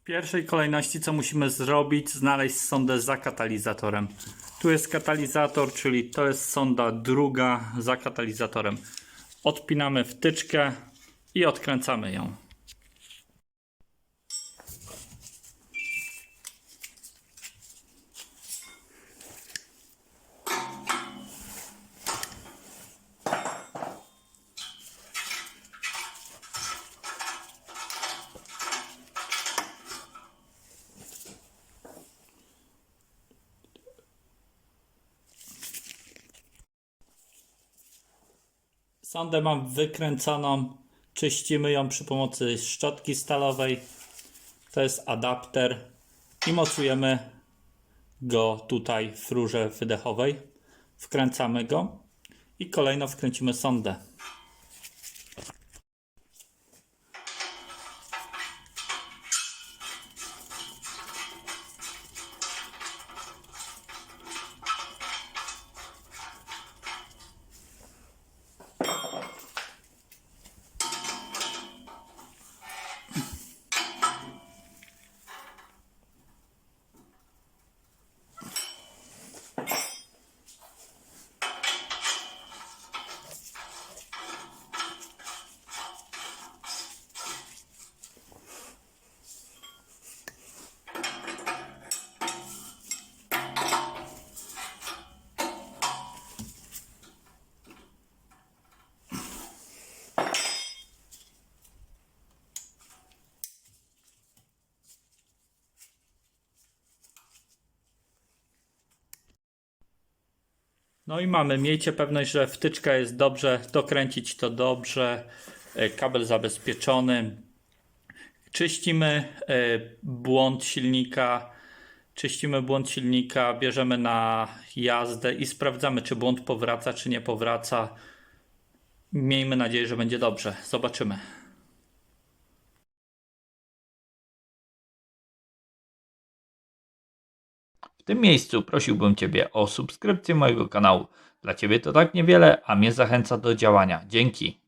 W pierwszej kolejności co musimy zrobić? Znaleźć sondę za katalizatorem. Tu jest katalizator, czyli to jest sonda druga za katalizatorem. Odpinamy wtyczkę i odkręcamy ją. Sondę mam wykręconą. Czyścimy ją przy pomocy szczotki stalowej. To jest adapter i mocujemy go tutaj w rurze wydechowej. Wkręcamy go i kolejno wkręcimy sondę. No i mamy, miejcie pewność, że wtyczka jest dobrze, dokręcić to dobrze, e, kabel zabezpieczony. Czyścimy e, błąd silnika, czyścimy błąd silnika, bierzemy na jazdę i sprawdzamy, czy błąd powraca, czy nie powraca. Miejmy nadzieję, że będzie dobrze. Zobaczymy. Tym miejscu prosiłbym Ciebie o subskrypcję mojego kanału. Dla Ciebie to tak niewiele, a mnie zachęca do działania. Dzięki.